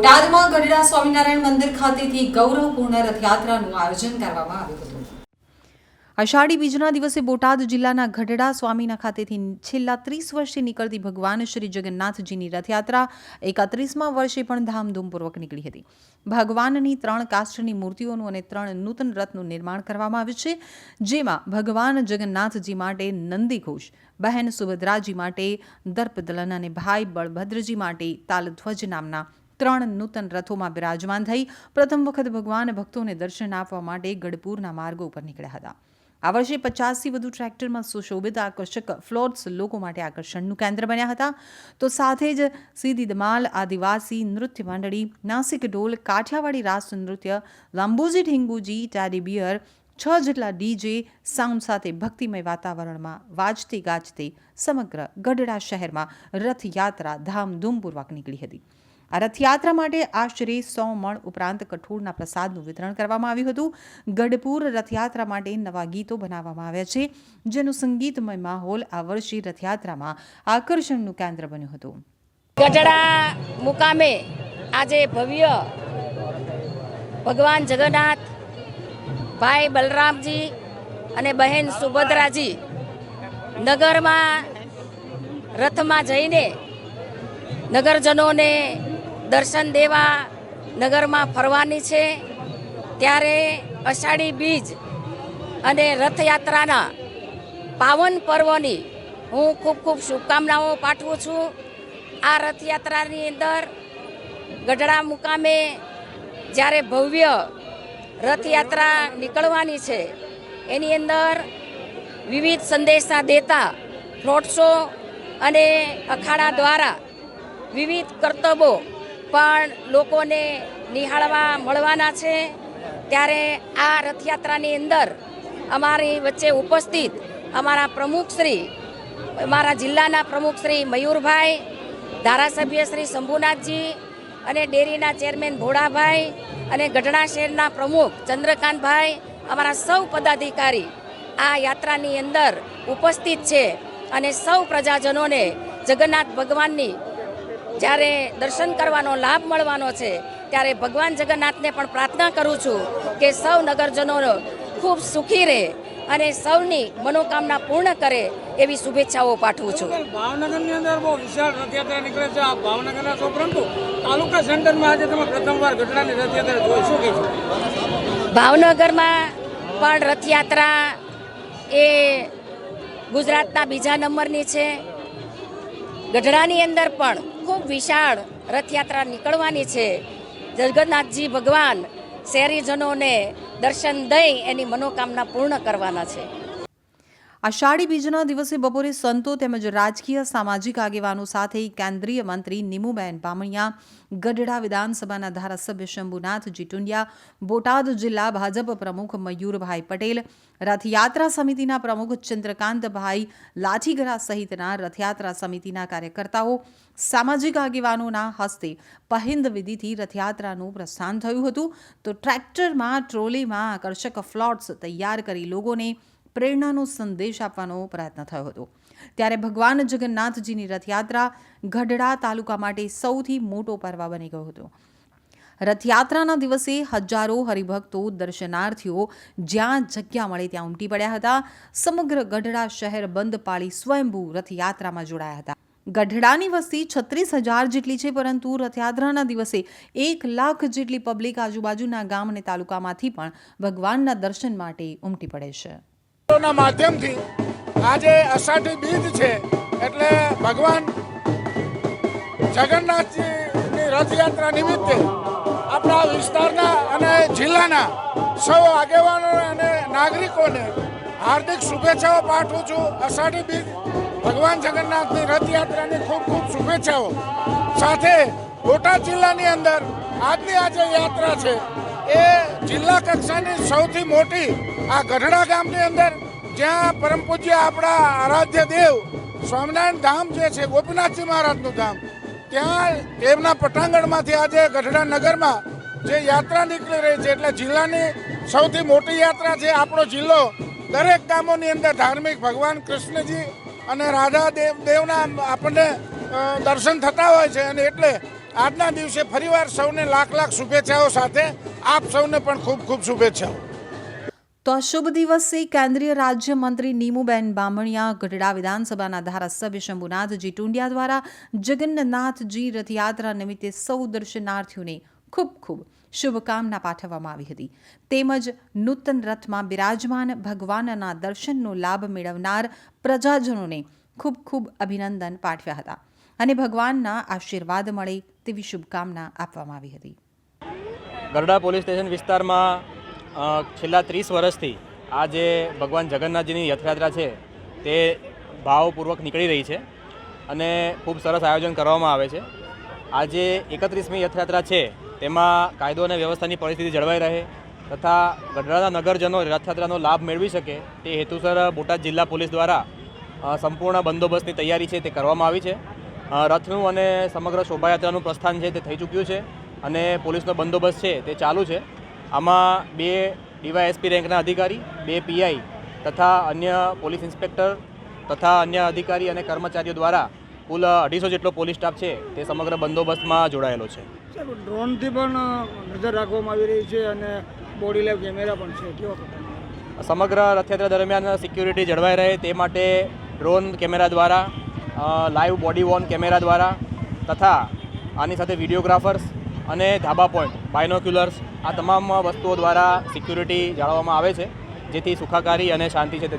બોટાદમાં ગઢડા સ્વામિનારાયણ મંદિર ખાતેથી ગૌરવપૂર્ણ રથયાત્રાનું આયોજન કરવામાં આવ્યું હતું. અષાઢી બીજના દિવસે બોટાદ જિલ્લાના ગઢડા સ્વામીના ખાતેથી છેલ્લા ત્રીસ વર્ષથી નીકળતી ભગવાન શ્રી જગન્નાથજીની રથયાત્રા એકત્રીસમાં વર્ષે પણ ધામધૂમપૂર્વક નીકળી હતી. ભગવાનની ત્રણ કાષ્ઠની મૂર્તિઓનું અને ત્રણ નૂતન રથનું નિર્માણ કરવામાં આવ્યું છે, જેમાં ભગવાન જગન્નાથજી માટે નંદીઘોષ, બહેન સુભદ્રાજી માટે દર્પદલન અને ભાઈ બળભદ્રજી માટે તાલધ્વજ નામના ત્રણ નૂતન રથોમાં બિરાજમાન થઈ પ્રથમ વખત ભગવાન ભક્તોને દર્શન આપવા માટે ગઢપુરના માર્ગો ઉપર નીકળ્યા હતા. આ વર્ષે પચાસથી વધુ ટ્રેક્ટરમાં સુશોભિત આકર્ષક ફ્લોટ્સ લોકો માટે આકર્ષણનું કેન્દ્ર બન્યા હતા. તો સાથે જ સીધી ધમાલ, આદિવાસી નૃત્ય મંડળી, નાસિક ઢોલ, કાઠિયાવાડી રાસ નૃત્ય લાંબોજી ઢીંગુજી ટેરી બિયર, છ જેટલા ડીજે, સાઉન્ડ સાથે ભક્તિમય વાતાવરણમાં વાજતે ગાજતે સમગ્ર ગઢડા શહેરમાં રથયાત્રા ધામધૂમપૂર્વક નીકળી હતી. આ રથયાત્રા માટે આશરે સો મણ ઉપરાંત કઠોળના પ્રસાદનું વિતરણ કરવામાં આવ્યું હતું. ગઢપુર રથયાત્રા માટે નવા ગીતો બનાવવામાં આવ્યા છે, જેનું સંગીતમય માહોલ આ વર્ષે રથયાત્રામાં આકર્ષણનું કેન્દ્ર બન્યું હતું. ગઢડા મુકામે આજે ભવ્ય ભગવાન જગન્નાથ, ભાઈ બલરામજી અને બહેન સુભદ્રાજી નગરમાં રથમાં જઈને નગરજનોને દર્શન દેવા નગરમાં ફરવાની છે. ત્યારે અષાઢી બીજ અને રથયાત્રાના પાવન પર્વની હું ખૂબ ખૂબ શુભકામનાઓ પાઠવું છું. આ રથયાત્રાની અંદર ગઢડા મુકામે જ્યારે ભવ્ય રથયાત્રા નીકળવાની છે, એની અંદર વિવિધ સંદેશા દેતા ફ્લોટ અને અખાડા દ્વારા વિવિધ કરતબો પણ લોકોને નિહાળવા મળવાના છે. ત્યારે આ રથયાત્રાની અંદર અમારી વચ્ચે ઉપસ્થિત અમારા પ્રમુખશ્રી અમારા જિલ્લાના પ્રમુખશ્રી મયુરભાઈ, ધારાસભ્ય શ્રી શંભુનાથજી અને ડેરીના ચેરમેન ભોળાભાઈ અને ગઢડા શહેરના પ્રમુખ ચંદ્રકાંતભાઈ અમારા સૌ પદાધિકારી આ યાત્રાની અંદર ઉપસ્થિત છે. અને સૌ પ્રજાજનોને જગન્નાથ ભગવાનની જ્યારે દર્શન કરવાનો લાભ મળવાનો છે ત્યારે ભગવાન જગન્નાથને પણ પ્રાર્થના કરું છું કે સૌ નગરજનો ખૂબ સુખી રહે અને સૌની મનોકામના પૂર્ણ કરે એવી શુભેચ્છાઓ પાઠવું છું. ભાવનગરની અંદર બહુ વિશાળ રથયાત્રા નીકળે છે. આ ભાવનગરના છો પરંતુ તાલુકા સેન્ટરમાં આજે તમે પ્રથમવાર ઘટનાની રથયાત્રા જોઈ શું કહેશો ભાવનગરમાં પણ રથયાત્રા એ ગુજરાતના બીજા નંબરની છે. ગઢડાની અંદર પણ ખૂબ વિશાળ રથયાત્રા નીકળવાની છે. જગન્નાથજી ભગવાન શહેરીજનોને દર્શન દઈ એની મનોકામના પૂર્ણ કરવાના છે. આષાઢી બીજના દિવસે બપોરે સંતો તેમજ રાજકીય સામાજિક આગેવાનો સાથે કેન્દ્રીય મંત્રી નીમુબેન બામણિયા, ગઢડા વિધાનસભાના ધારાસભ્ય શંભુનાથજી ટુંડિયા બોટાદ જિલ્લા ભાજપ પ્રમુખ મયુરભાઈ પટેલ, રથયાત્રા સમિતિના પ્રમુખ ચંદ્રકાંતભાઈ લાઠીગરા સહિતના રથયાત્રા સમિતિના કાર્યકર્તાઓ સામાજિક આગેવાનોના હસ્તે પહિંદ વિધિથી રથયાત્રાનું પ્રસ્થાન થયું હતું. તો ટ્રેક્ટરમાં, ટ્રોલીમાં આકર્ષક ફ્લોટ્સ તૈયાર કરી લોકોને પ્રેરણાનો સંદેશ આપવાનો પ્રયત્ન થયો હતો. ત્યારે ભગવાન જગન્નાથજીની રથયાત્રા ગઢડા તાલુકા માટે સૌથી મોટો પર્વ બની ગયો હતો. રથયાત્રાના દિવસે હજારો હરિભક્તો, દર્શનાર્થીઓ જ્યાં જગ્યા મળે ત્યાં ઉમટી પડ્યા હતા. સમગ્ર ગઢડા શહેર બંધ પાળી સ્વયંભૂ રથયાત્રામાં જોડાયા હતા. ગઢડાની વસ્તી છત્રીસ હજાર જેટલી છે, પરંતુ રથયાત્રાના દિવસે એક લાખ જેટલી પબ્લિક આજુબાજુના ગામ અને તાલુકામાંથી પણ ભગવાનના દર્શન માટે ઉમટી પડે છે. ના માધ્યમથી આજે અષાઢી બીજ છે એટલે ભગવાન જગન્નાથજીની રથયાત્રા નિમિત્તે આપણા વિસ્તારના અને જિલ્લાના સૌ આગેવાનો અને નાગરિકોને હાર્દિક શુભેચ્છાઓ પાઠવું છું. અષાઢી બીજ ભગવાન જગન્નાથની રથયાત્રાની ખૂબ ખૂબ શુભેચ્છાઓ. સાથે બોટાદ જિલ્લાની અંદર આજની આ જે યાત્રા છે એ જિલ્લા કક્ષાની સૌથી મોટી આ ગઢડા ગામની અંદર જ્યાં પરમ પૂજ્ય આપણા આરાધ્ય દેવ સ્વામિનારાયણ ધામ જે છે, ગોપીનાથજી મહારાજનું ધામ, ત્યાં તેમના પટાંગણમાંથી આજે ગઢડા નગરમાં જે યાત્રા નીકળી રહી છે, એટલે જિલ્લાની સૌથી મોટી યાત્રા છે આપણો જિલ્લો. દરેક ગામોની અંદર ધાર્મિક ભગવાન કૃષ્ણજી અને રાધા દેવ, દેવના આપણને દર્શન થતા હોય છે અને એટલે આજના દિવસે ફરીવાર સૌને લાખ લાખ શુભેચ્છાઓ સાથે આપ સૌને પણ ખૂબ ખૂબ શુભેચ્છાઓ. તો આ શુભ દિવસે કેન્દ્રીય રાજ્યમંત્રી નીમુબેન બામણિયા ગઢડા વિધાનસભાના ધારાસભ્ય શંભુનાથજી ટુંડિયા દ્વારા જગન્નાથજી રથયાત્રા નિમિત્તે સૌ દર્શનાર્થીઓને ખૂબ ખૂબ શુભકામના પાઠવવામાં આવી હતી. તેમજ નૂતન રથમાં બિરાજમાન ભગવાનના દર્શનનો લાભ મેળવનાર પ્રજાજનોને ખૂબ ખૂબ અભિનંદન પાઠવ્યા હતા. અને ભગવાનના આશીર્વાદ મળે તેવી શુભકામના આપવામાં આવી હતી. ગરડા પોલીસ સ્ટેશન વિસ્તારમાં છેલ્લા ત્રીસ વર્ષથી આ જે ભગવાન જગન્નાથજીની રથયાત્રા છે, તે ભાવપૂર્વક નીકળી રહી છે અને ખૂબ સરસ આયોજન કરવામાં આવે છે. આજે એકત્રીસમી રથયાત્રા છે, તેમાં કાયદો અને વ્યવસ્થાની પરિસ્થિતિ જળવાઈ રહે તથા ગઢડાના નગરજનો રથયાત્રાનો લાભ મેળવી શકે તે હેતુસર બોટાદ જિલ્લા પોલીસ દ્વારા સંપૂર્ણ બંદોબસ્તની તૈયારી છે તે કરવામાં આવી છે. રથનું અને સમગ્ર શોભાયાત્રાનું પ્રસ્થાન છે તે થઈ ચૂક્યું છે. અને પોલીસનો બંદોબસ્ત છે તે ચાલુ છે. આમાં બે ડીવાયએસપી રેન્કના અધિકારી બે પીઆઈ તથા અન્ય પોલીસ ઇન્સ્પેક્ટર તથા અન્ય અધિકારી અને કર્મચારીઓ દ્વારા કુલ અઢીસો જેટલો પોલીસ સ્ટાફ છે તે સમગ્ર બંદોબસ્તમાં જોડાયેલો છે. ડ્રોનથી પણ નજર રાખવામાં આવી રહી છે અને બોડી લેવ કેમેરા પણ છે. કેવા સમગ્ર રથયાત્રા દરમિયાન સિક્યુરિટી જળવાઈ રહે તે માટે ડ્રોન કેમેરા દ્વારા લાઈવ બોડી વોર્ન કેમેરા દ્વારા તથા આની સાથે વિડીયોગ્રાફર્સ અને ધાબા પોઈન્ટ બાયનોક્યુલર્સ આ તમામ વસ્તુઓ દ્વારા સિક્યુરિટી જાળવવામાં આવે છે, જેથી સુખાકારી અને શાંતિ છે તે.